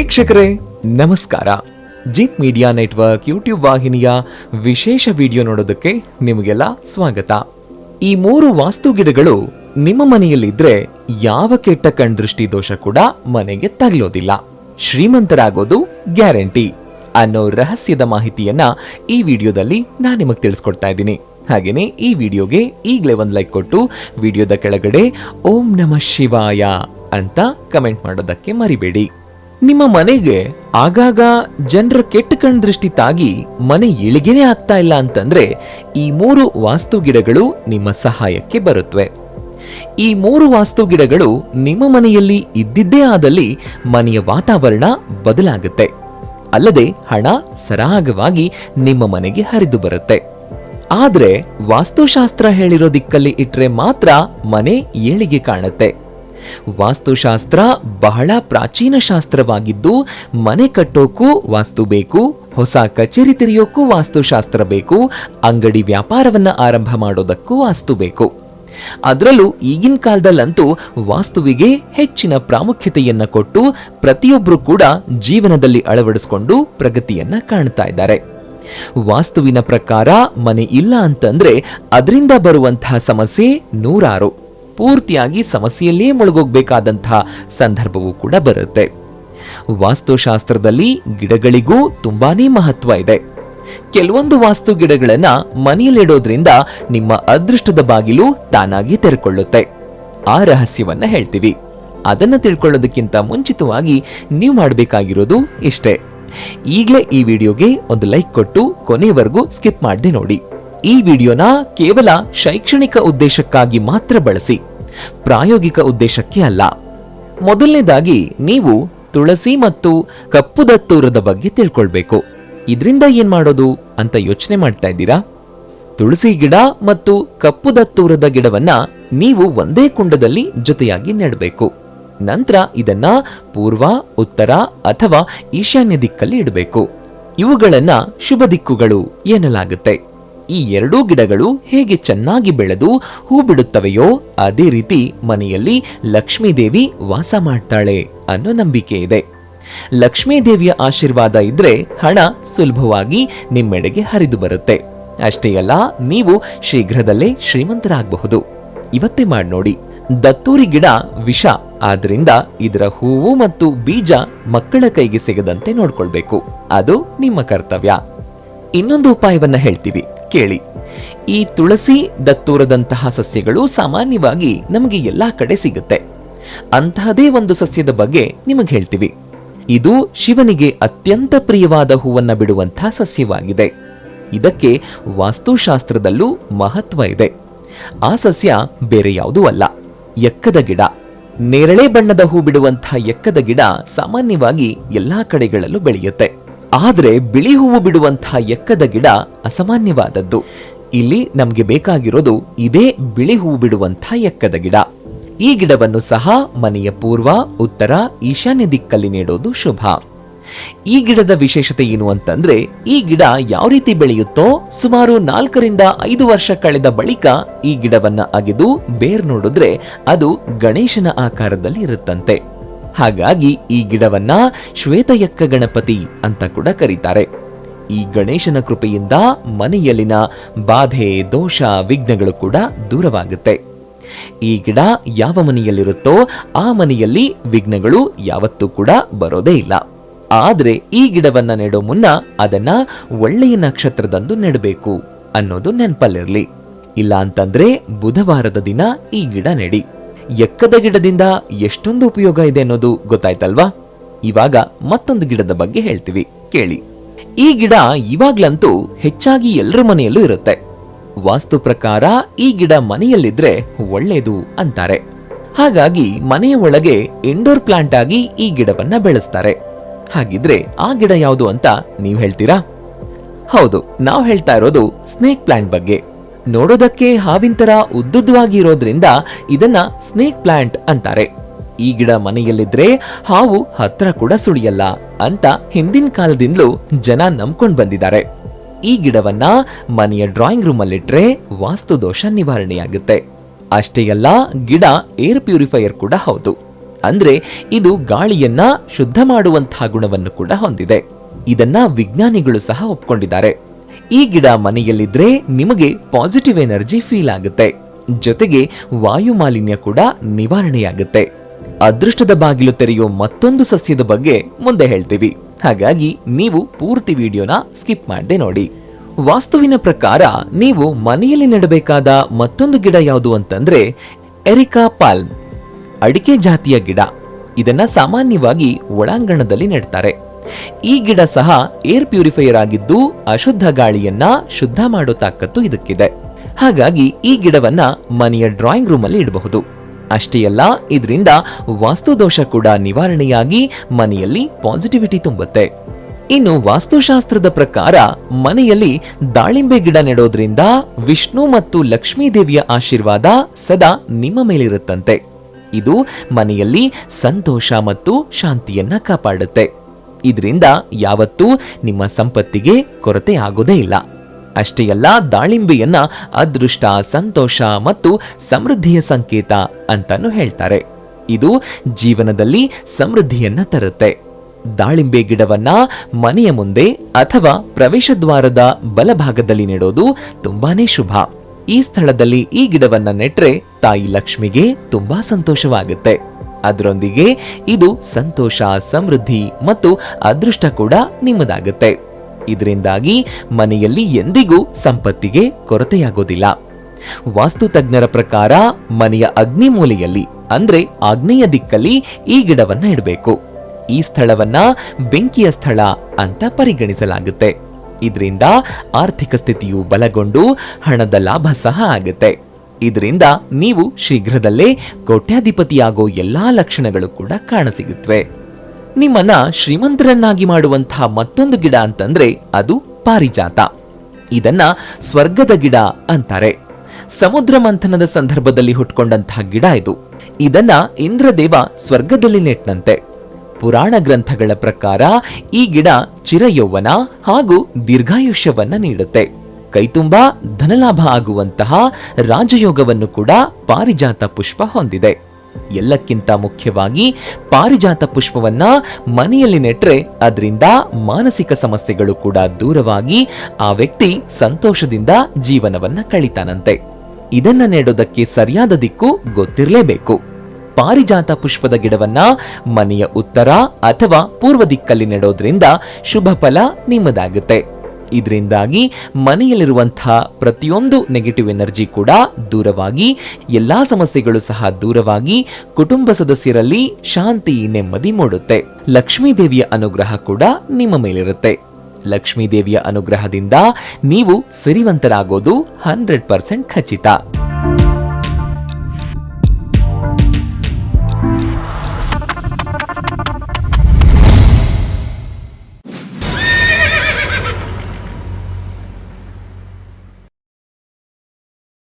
ವೀಕ್ಷಕರೇ, ನಮಸ್ಕಾರ. ಜಿತ್ media network YouTube ವಾಹಿನಿಯ ವಿಶೇಷ ವಿಡಿಯೋ ನೋಡೋದಕ್ಕೆ ನಿಮಗೆಲ್ಲ ಸ್ವಾಗತ. ಈ ಮೂರು ವಾಸ್ತು ಗಿಡಗಳು ನಿಮ್ಮ ಮನೆಯಲ್ಲಿದ್ರೆ ಯಾವ ಕೆಟ್ಟ ಕಣ್ದೃಷ್ಟಿ ದೋಷ ಕೂಡ ಮನೆಗೆ ತಗಲೋದಿಲ್ಲ. ಶ್ರೀಮಂತರಾಗೋದು ಗ್ಯಾರಂಟಿ ಅನ್ನೋ ರಹಸ್ಯದ ಮಾಹಿತಿಯನ್ನ ಈ ವಿಡಿಯೋದಲ್ಲಿ ನಾನು ನಿಮಗೆ ತಿಳಿಸ್ಕೊಡ್ತಾ ಇದ್ದೀನಿ. ಹಾಗೇನೆ ಈ ವಿಡಿಯೋಗೆ ಈಗಲೇ ಒಂದು ಲೈಕ್ ಕೊಟ್ಟು ವಿಡಿಯೋದ ಕೆಳಗಡೆ ಓಂ ನಮಃ ಶಿವಾಯ ಅಂತ ಕಮೆಂಟ್ ಮಾಡೋದಕ್ಕೆ ಮರಿಬೇಡಿ. ನಿಮ್ಮ ಮನೆಗೆ ಆಗಾಗ ಜನರ ಕೆಟ್ಟ ಕಣ್ ದೃಷ್ಟಿ ತಾಗಿ ಮನೆ ಇಳಿಗೆನೆ ಆಗ್ತಾ ಇಲ್ಲ ಅಂತಂದ್ರೆ ಈ ಮೂರು ವಾಸ್ತು ಗಿಡಗಳು ನಿಮ್ಮ ಸಹಾಯಕ್ಕೆ ಬರುತ್ತವೆ ಈ ಮೂರು ವಾಸ್ತು ಗಿಡಗಳು ನಿಮ್ಮ ಮನೆಯಲ್ಲಿ ಇದ್ದಿದ್ದೇ ಆದಲ್ಲಿ ಮನೆಯ ವಾತಾವರಣ ಬದಲಾಗುತ್ತೆ. ಅಲ್ಲದೆ ಹಣ ಸರಾಗವಾಗಿ ನಿಮ್ಮ ಮನೆಗೆ ಹರಿದು ಬರುತ್ತೆ. ಆದ್ರೆ ವಾಸ್ತುಶಾಸ್ತ್ರ ಹೇಳಿರೋ ದಿಕ್ಕಲ್ಲಿ ಇಟ್ರೆ ಮಾತ್ರ ಮನೆ ಏಳಿಗೆ ಕಾಣುತ್ತೆ. ವಾಸ್ತುಶಾಸ್ತ್ರ ಬಹಳ ಪ್ರಾಚೀನ ಶಾಸ್ತ್ರವಾಗಿದ್ದು, ಮನೆ ಕಟ್ಟೋಕ್ಕೂ ವಾಸ್ತು ಬೇಕು, ಹೊಸ ಕಚೇರಿ ತೆರೆಯೋಕ್ಕೂ ವಾಸ್ತುಶಾಸ್ತ್ರ ಬೇಕು, ಅಂಗಡಿ ವ್ಯಾಪಾರವನ್ನ ಆರಂಭ ಮಾಡೋದಕ್ಕೂ ವಾಸ್ತು ಬೇಕು. ಅದರಲ್ಲೂ ಈಗಿನ ಕಾಲದಲ್ಲಂತೂ ವಾಸ್ತುವಿಗೆ ಹೆಚ್ಚಿನ ಪ್ರಾಮುಖ್ಯತೆಯನ್ನು ಕೊಟ್ಟು ಪ್ರತಿಯೊಬ್ಬರು ಕೂಡ ಜೀವನದಲ್ಲಿ ಅಳವಡಿಸಿಕೊಂಡು ಪ್ರಗತಿಯನ್ನ ಕಾಣ್ತಾ ಇದ್ದಾರೆ. ವಾಸ್ತುವಿನ ಪ್ರಕಾರ ಮನೆ ಇಲ್ಲ ಅಂತಂದ್ರೆ ಅದರಿಂದ ಬರುವಂತಹ ಸಮಸ್ಯೆ ನೂರಾರು. ಪೂರ್ತಿಯಾಗಿ ಸಮಸ್ಯೆಯಲ್ಲೇ ಮುಳುಗೋಗ್ಬೇಕಾದಂತಹ ಸಂದರ್ಭವೂ ಕೂಡ ಬರುತ್ತೆ. ವಾಸ್ತುಶಾಸ್ತ್ರದಲ್ಲಿ ಗಿಡಗಳಿಗೂ ತುಂಬಾನೇ ಮಹತ್ವ ಇದೆ. ಕೆಲವೊಂದು ವಾಸ್ತು ಗಿಡಗಳನ್ನ ಮನೆಯಲ್ಲಿಡೋದ್ರಿಂದ ನಿಮ್ಮ ಅದೃಷ್ಟದ ಬಾಗಿಲು ತಾನಾಗಿ ತೆರೆಕೊಳ್ಳುತ್ತೆ. ಆ ರಹಸ್ಯವನ್ನ ಹೇಳ್ತೀವಿ. ಅದನ್ನ ತಿಳ್ಕೊಳ್ಳೋದಕ್ಕಿಂತ ಮುಂಚಿತವಾಗಿ ನೀವು ಮಾಡಬೇಕಾಗಿರೋದು ಇಷ್ಟೇ. ಈಗಲೇ ಈ ವಿಡಿಯೋಗೆ ಒಂದು ಲೈಕ್ ಕೊಟ್ಟು ಕೊನೆಯವರೆಗೂ ಸ್ಕಿಪ್ ಮಾಡದೆ ನೋಡಿ. ಈ ವಿಡಿಯೋನ ಕೇವಲ ಶೈಕ್ಷಣಿಕ ಉದ್ದೇಶಕ್ಕಾಗಿ ಮಾತ್ರ ಬಳಸಿ, ಪ್ರಾಯೋಗಿಕ ಉದ್ದೇಶಕ್ಕೆ ಅಲ್ಲ. ಮೊದಲನೇದಾಗಿ ನೀವು ತುಳಸಿ ಮತ್ತು ಕಪ್ಪು ದತ್ತೂರದ ಬಗ್ಗೆ ತಿಳ್ಕೊಳ್ಬೇಕು. ಇದರಿಂದ ಏನ್ ಮಾಡೋದು ಅಂತ ಯೋಚನೆ ಮಾಡ್ತಾ ಇದ್ದೀರಾ? ತುಳಸಿ ಗಿಡ ಮತ್ತು ಕಪ್ಪು ದತ್ತೂರದ ಗಿಡವನ್ನ ನೀವು ಒಂದೇ ಕುಂಡದಲ್ಲಿ ಜೊತೆಯಾಗಿ ನೆಡಬೇಕು. ನಂತರ ಇದನ್ನ ಪೂರ್ವ, ಉತ್ತರ ಅಥವಾ ಈಶಾನ್ಯ ದಿಕ್ಕಲ್ಲಿ ಇಡಬೇಕು. ಇವುಗಳನ್ನ ಶುಭ ದಿಕ್ಕುಗಳು ಎನ್ನಲಾಗುತ್ತೆ. ಈ ಎರಡೂ ಗಿಡಗಳು ಹೇಗೆ ಚೆನ್ನಾಗಿ ಬೆಳೆದು ಹೂ ಬಿಡುತ್ತವೆಯೋ ಅದೇ ರೀತಿ ಮನೆಯಲ್ಲಿ ಲಕ್ಷ್ಮೀದೇವಿ ವಾಸ ಮಾಡ್ತಾಳೆ ಅನ್ನೋ ನಂಬಿಕೆ ಇದೆ. ಲಕ್ಷ್ಮೀದೇವಿಯ ಆಶೀರ್ವಾದ ಇದ್ರೆ ಹಣ ಸುಲಭವಾಗಿ ನಿಮ್ಮೆಡೆಗೆ ಹರಿದು ಬರುತ್ತೆ. ಅಷ್ಟೇ ಅಲ್ಲ, ನೀವು ಶೀಘ್ರದಲ್ಲೇ ಶ್ರೀಮಂತರಾಗಬಹುದು. ಇವತ್ತೇ ಮಾಡಿ ನೋಡಿ. ದತ್ತೂರಿ ಗಿಡ ವಿಷ, ಆದ್ರಿಂದ ಇದರ ಹೂವು ಮತ್ತು ಬೀಜ ಮಕ್ಕಳ ಕೈಗೆ ಸಿಗದಂತೆ ನೋಡ್ಕೊಳ್ಬೇಕು. ಅದು ನಿಮ್ಮ ಕರ್ತವ್ಯ. ಇನ್ನೊಂದು ಉಪಾಯವನ್ನ ಹೇಳ್ತೀವಿ. ಕೇಳಿ. ಈ ತುಳಸಿ ದತ್ತೂರದಂತಹ ಸಸ್ಯಗಳು ಸಾಮಾನ್ಯವಾಗಿ ನಮಗೆ ಎಲ್ಲಾ ಕಡೆ ಸಿಗುತ್ತೆ. ಅಂತಹದೇ ಒಂದು ಸಸ್ಯದ ಬಗ್ಗೆ ನಿಮಗೆ ಹೇಳ್ತೀವಿ. ಇದು ಶಿವನಿಗೆ ಅತ್ಯಂತ ಪ್ರಿಯವಾದ ಹೂವನ್ನು ಬಿಡುವಂತಹ ಸಸ್ಯವಾಗಿದೆ. ಇದಕ್ಕೆ ವಾಸ್ತುಶಾಸ್ತ್ರದಲ್ಲೂ ಮಹತ್ವ ಇದೆ. ಆ ಸಸ್ಯ ಬೇರೆ ಯಾವುದೂ ಅಲ್ಲ. ಎಕ್ಕದ ಗಿಡ. ನೇರಳೆ ಬಣ್ಣದ ಹೂ ಬಿಡುವಂತಹ ಎಕ್ಕದ ಗಿಡ ಸಾಮಾನ್ಯವಾಗಿ ಎಲ್ಲಾ ಕಡೆಗಳಲ್ಲೂ ಬೆಳೆಯುತ್ತೆ. ಆದ್ರೆ ಬಿಳಿ ಹೂವು ಬಿಡುವಂತಹ ಎಕ್ಕದ ಗಿಡ ಅಸಾಮಾನ್ಯವಾದದ್ದು. ಇಲ್ಲಿ ನಮಗೆ ಬೇಕಾಗಿರೋದು ಇದೇ ಬಿಳಿ ಹೂವು ಬಿಡುವಂತಹ ಎಕ್ಕದ ಗಿಡ. ಈ ಗಿಡವನ್ನು ಸಹ ಮನೆಯ ಪೂರ್ವ, ಉತ್ತರ, ಈಶಾನ್ಯ ದಿಕ್ಕಲ್ಲಿ ನೆಡೋದು ಶುಭ. ಈ ಗಿಡದ ವಿಶೇಷತೆ ಏನು ಅಂತಂದ್ರೆ, ಈ ಗಿಡ ಯಾವ ರೀತಿ ಬೆಳೆಯುತ್ತೋ ಸುಮಾರು ನಾಲ್ಕರಿಂದ ಐದು ವರ್ಷ ಕಳೆದ ಬಳಿಕ ಈ ಗಿಡವನ್ನ ಅಗೆದು ಬೇರ್ ನೋಡಿದ್ರೆ ಅದು ಗಣೇಶನ ಆಕಾರದಲ್ಲಿ ಇರುತ್ತಂತೆ. ಹಾಗಾಗಿ ಈ ಗಿಡವನ್ನ ಶ್ವೇತಯಕ್ಕ ಗಣಪತಿ ಅಂತ ಕೂಡ ಕರೀತಾರೆ. ಈ ಗಣೇಶನ ಕೃಪೆಯಿಂದ ಮನೆಯಲ್ಲಿನ ಬಾಧೆ, ದೋಷ, ವಿಘ್ನಗಳು ಕೂಡ ದೂರವಾಗುತ್ತೆ. ಈ ಗಿಡ ಯಾವ ಮನೆಯಲ್ಲಿರುತ್ತೋ ಆ ಮನೆಯಲ್ಲಿ ವಿಘ್ನಗಳು ಯಾವತ್ತೂ ಕೂಡ ಬರೋದೇ ಇಲ್ಲ. ಆದರೆ ಈ ಗಿಡವನ್ನ ನೆಡೋ ಮುನ್ನ ಅದನ್ನ ಒಳ್ಳೆಯ ನಕ್ಷತ್ರದಂದು ನೆಡಬೇಕು ಅನ್ನೋದು ನೆನಪಲ್ಲಿರಲಿ. ಇಲ್ಲ ಅಂತಂದ್ರೆ ಬುಧವಾರದ ದಿನ ಈ ಗಿಡ ನೆಡಿ. ಎಕ್ಕದ ಗಿಡದಿಂದ ಎಷ್ಟೊಂದು ಉಪಯೋಗ ಇದೆ ಅನ್ನೋದು ಗೊತ್ತಾಯ್ತಲ್ವಾ? ಇವಾಗ ಮತ್ತೊಂದು ಗಿಡದ ಬಗ್ಗೆ ಹೇಳ್ತೀವಿ, ಕೇಳಿ. ಈ ಗಿಡ ಇವಾಗ್ಲಂತೂ ಹೆಚ್ಚಾಗಿ ಎಲ್ಲರ ಮನೆಯಲ್ಲೂ ಇರುತ್ತೆ. ವಾಸ್ತು ಪ್ರಕಾರ ಈ ಗಿಡ ಮನೆಯಲ್ಲಿದ್ರೆ ಒಳ್ಳೇದು ಅಂತಾರೆ. ಹಾಗಾಗಿ ಮನೆಯ ಒಳಗೆ ಇಂಡೋರ್ ಪ್ಲಾಂಟ್ ಆಗಿ ಈ ಗಿಡವನ್ನ ಬೆಳೆಸ್ತಾರೆ. ಹಾಗಿದ್ರೆ ಆ ಗಿಡ ಯಾವುದು ಅಂತ ನೀವ್ ಹೇಳ್ತೀರಾ? ಹೌದು, ನಾವು ಹೇಳ್ತಾ ಇರೋದು ಸ್ನೇಕ್ ಪ್ಲಾಂಟ್ ಬಗ್ಗೆ. ನೋಡೋದಕ್ಕೆ ಹಾವಿನ ಥರ ಉದ್ದುದ್ದವಾಗಿ ಇರೋದ್ರಿಂದ ಇದನ್ನ ಸ್ನೇಕ್ ಪ್ಲಾಂಟ್ ಅಂತಾರೆ. ಈ ಗಿಡ ಮನೆಯಲ್ಲಿದ್ರೆ ಹಾವು ಹತ್ರ ಕೂಡ ಸುಳಿಯಲ್ಲ ಅಂತ ಹಿಂದಿನ ಕಾಲದಿಂದಲೂ ಜನ ನಂಬ್ಕೊಂಡು ಬಂದಿದ್ದಾರೆ. ಈ ಗಿಡವನ್ನ ಮನೆಯ ಡ್ರಾಯಿಂಗ್ ರೂಮ್ ಅಲ್ಲಿಟ್ರೆ ವಾಸ್ತು ದೋಷ ನಿವಾರಣೆಯಾಗುತ್ತೆ. ಅಷ್ಟೇ ಅಲ್ಲ, ಗಿಡ ಏರ್ ಪ್ಯೂರಿಫೈಯರ್ ಕೂಡ ಹೌದು. ಅಂದ್ರೆ ಇದು ಗಾಳಿಯನ್ನ ಶುದ್ಧ ಮಾಡುವಂತಹ ಗುಣವನ್ನು ಕೂಡ ಹೊಂದಿದೆ. ಇದನ್ನ ವಿಜ್ಞಾನಿಗಳು ಸಹ ಒಪ್ಕೊಂಡಿದ್ದಾರೆ. ಈ ಗಿಡ ಮನೆಯಲ್ಲಿದ್ರೆ ನಿಮಗೆ ಪಾಸಿಟಿವ್ ಎನರ್ಜಿ ಫೀಲ್ ಆಗುತ್ತೆ. ಜೊತೆಗೆ ವಾಯು ಮಾಲಿನ್ಯ ಕೂಡ ನಿವಾರಣೆಯಾಗುತ್ತೆ. ಅದೃಷ್ಟದ ಬಾಗಿಲು ತೆರೆಯೋ ಮತ್ತೊಂದು ಸಸ್ಯದ ಬಗ್ಗೆ ಮುಂದೆ ಹೇಳ್ತೀವಿ. ಹಾಗಾಗಿ ನೀವು ಪೂರ್ತಿ ವಿಡಿಯೋನ ಸ್ಕಿಪ್ ಮಾಡದೆ ನೋಡಿ. ವಾಸ್ತುವಿನ ಪ್ರಕಾರ ನೀವು ಮನೆಯಲ್ಲಿ ನೆಡಬೇಕಾದ ಮತ್ತೊಂದು ಗಿಡ ಯಾವುದು ಅಂತಂದ್ರೆ ಎರಿಕಾ ಪಾಲ್ಮ್. ಅಡಿಕೆ ಜಾತಿಯ ಗಿಡ. ಇದನ್ನ ಸಾಮಾನ್ಯವಾಗಿ ಒಳಾಂಗಣದಲ್ಲಿ ನೆಡ್ತಾರೆ. ಈ ಗಿಡ ಸಹ ಏರ್ ಪ್ಯೂರಿಫೈಯರ್ ಆಗಿದ್ದು ಅಶುದ್ಧ ಗಾಳಿಯನ್ನ ಶುದ್ಧ ಮಾಡೋ ತಾಕತ್ತು ಇದಕ್ಕಿದೆ. ಹಾಗಾಗಿ ಈ ಗಿಡವನ್ನ ಮನೆಯ ಡ್ರಾಯಿಂಗ್ ರೂಮ್ ಅಲ್ಲಿ ಇಡಬಹುದು. ಅಷ್ಟೇ ಅಲ್ಲ, ಇದರಿಂದ ವಾಸ್ತುದೋಷ ಕೂಡ ನಿವಾರಣೆಯಾಗಿ ಮನೆಯಲ್ಲಿ ಪಾಸಿಟಿವಿಟಿ ತುಂಬುತ್ತೆ. ಇನ್ನು ವಾಸ್ತುಶಾಸ್ತ್ರದ ಪ್ರಕಾರ ಮನೆಯಲ್ಲಿ ದಾಳಿಂಬೆ ಗಿಡ ನೆಡೋದ್ರಿಂದ ವಿಷ್ಣು ಮತ್ತು ಲಕ್ಷ್ಮೀ ದೇವಿಯ ಆಶೀರ್ವಾದ ಸದಾ ನಿಮ್ಮ ಮೇಲಿರುತ್ತಂತೆ. ಇದು ಮನೆಯಲ್ಲಿ ಸಂತೋಷ ಮತ್ತು ಶಾಂತಿಯನ್ನ ಕಾಪಾಡುತ್ತೆ. ಇದರಿಂದ ಯಾವತ್ತೂ ನಿಮ್ಮ ಸಂಪತ್ತಿಗೆ ಕೊರತೆ ಆಗೋದೇ ಇಲ್ಲ. ಅಷ್ಟೇ ಅಲ್ಲ, ದಾಳಿಂಬೆಯನ್ನ ಅದೃಷ್ಟ, ಸಂತೋಷ ಮತ್ತು ಸಮೃದ್ಧಿಯ ಸಂಕೇತ ಅಂತಾನು ಹೇಳ್ತಾರೆ. ಇದು ಜೀವನದಲ್ಲಿ ಸಮೃದ್ಧಿಯನ್ನ ತರುತ್ತೆ. ದಾಳಿಂಬೆ ಗಿಡವನ್ನ ಮನೆಯ ಮುಂದೆ ಅಥವಾ ಪ್ರವೇಶ ದ್ವಾರದ ಬಲಭಾಗದಲ್ಲಿ ನೆಡೋದು ತುಂಬಾನೇ ಶುಭ. ಈ ಸ್ಥಳದಲ್ಲಿ ಈ ಗಿಡವನ್ನ ನೆಟ್ರೆ ತಾಯಿ ಲಕ್ಷ್ಮಿಗೆ ತುಂಬಾ ಸಂತೋಷವಾಗುತ್ತೆ. ಅದರೊಂದಿಗೆ ಇದು ಸಂತೋಷ, ಸಮೃದ್ಧಿ ಮತ್ತು ಅದೃಷ್ಟ ಕೂಡ ನಿಮ್ಮದಾಗುತ್ತೆ. ಇದರಿಂದಾಗಿ ಮನೆಯಲ್ಲಿ ಎಂದಿಗೂ ಸಂಪತ್ತಿಗೆ ಕೊರತೆಯಾಗೋದಿಲ್ಲ. ವಾಸ್ತು ತಜ್ಞರ ಪ್ರಕಾರ ಮನೆಯ ಅಗ್ನಿ ಮೂಲೆಯಲ್ಲಿ, ಅಂದ್ರೆ ಆಗ್ನೇಯ ದಿಕ್ಕಲ್ಲಿ ಈ ಗಿಡವನ್ನ ಇಡಬೇಕು. ಈ ಸ್ಥಳವನ್ನ ಬೆಂಕಿಯ ಸ್ಥಳ ಅಂತ ಪರಿಗಣಿಸಲಾಗುತ್ತೆ. ಇದರಿಂದ ಆರ್ಥಿಕ ಸ್ಥಿತಿಯು ಬಲಗೊಂಡು ಹಣದ ಲಾಭ ಸಹ ಆಗುತ್ತೆ. ಇದರಿಂದ ನೀವು ಶೀಘ್ರದಲ್ಲೇ ಕೋಟ್ಯಾಧಿಪತಿಯಾಗೋ ಎಲ್ಲಾ ಲಕ್ಷಣಗಳು ಕೂಡ ಕಾಣಸಿಗುತ್ತವೆ ನಿಮ್ಮನ್ನ ಶ್ರೀಮಂತರನ್ನಾಗಿ ಮಾಡುವಂತಹ ಮತ್ತೊಂದು ಗಿಡ ಅಂತಂದ್ರೆ ಅದು ಪಾರಿಜಾತ. ಇದನ್ನ ಸ್ವರ್ಗದ ಗಿಡ ಅಂತಾರೆ. ಸಮುದ್ರ ಮಂಥನದ ಸಂದರ್ಭದಲ್ಲಿ ಹುಟ್ಕೊಂಡಂತಹ ಗಿಡ ಇದು. ಇದನ್ನ ಇಂದ್ರದೇವ ಸ್ವರ್ಗದಲ್ಲಿ ನೆಟ್ನಂತೆ. ಪುರಾಣ ಗ್ರಂಥಗಳ ಪ್ರಕಾರ ಈ ಗಿಡ ಚಿರಯೌವನ ಹಾಗೂ ದೀರ್ಘಾಯುಷ್ಯವನ್ನ ನೀಡುತ್ತೆ. ಕೈತುಂಬಾ ಧನಲಾಭ ಆಗುವಂತಹ ರಾಜಯೋಗವನ್ನು ಕೂಡ ಪಾರಿಜಾತ ಪುಷ್ಪ ಹೊಂದಿದೆ. ಎಲ್ಲಕ್ಕಿಂತ ಮುಖ್ಯವಾಗಿ ಪಾರಿಜಾತ ಪುಷ್ಪವನ್ನ ಮನೆಯಲ್ಲಿ ನೆಟ್ರೆ ಅದರಿಂದ ಮಾನಸಿಕ ಸಮಸ್ಯೆಗಳು ಕೂಡ ದೂರವಾಗಿ ಆ ವ್ಯಕ್ತಿ ಸಂತೋಷದಿಂದ ಜೀವನವನ್ನ ಕಳಿತಾನಂತೆ. ಇದನ್ನ ನೆಡೋದಕ್ಕೆ ಸರಿಯಾದ ದಿಕ್ಕು ಗೊತ್ತಿರಲೇಬೇಕು. ಪಾರಿಜಾತ ಪುಷ್ಪದ ಗಿಡವನ್ನ ಮನೆಯ ಉತ್ತರ ಅಥವಾ ಪೂರ್ವ ದಿಕ್ಕಲ್ಲಿ ನೆಡೋದ್ರಿಂದ ಶುಭ ಫಲ ನಿಮ್ಮದಾಗುತ್ತೆ. ಇದರಿಂದಾಗಿ ಮನೆಯಲ್ಲಿರುವಂತಹ ಪ್ರತಿಯೊಂದು ನೆಗೆಟಿವ್ ಎನರ್ಜಿ ಕೂಡ ದೂರವಾಗಿ, ಎಲ್ಲಾ ಸಮಸ್ಯೆಗಳು ಸಹ ದೂರವಾಗಿ ಕುಟುಂಬ ಸದಸ್ಯರಲ್ಲಿ ಶಾಂತಿ, ನೆಮ್ಮದಿ ಮೂಡುತ್ತೆ. ಲಕ್ಷ್ಮೀ ದೇವಿಯ ಅನುಗ್ರಹ ಕೂಡ ನಿಮ್ಮ ಮೇಲಿರುತ್ತೆ. ಲಕ್ಷ್ಮೀ ದೇವಿಯ ಅನುಗ್ರಹದಿಂದ ನೀವು ಸಿರಿವಂತರಾಗೋದು ಹಂಡ್ರೆಡ್ ಪರ್ಸೆಂಟ್ ಖಚಿತ.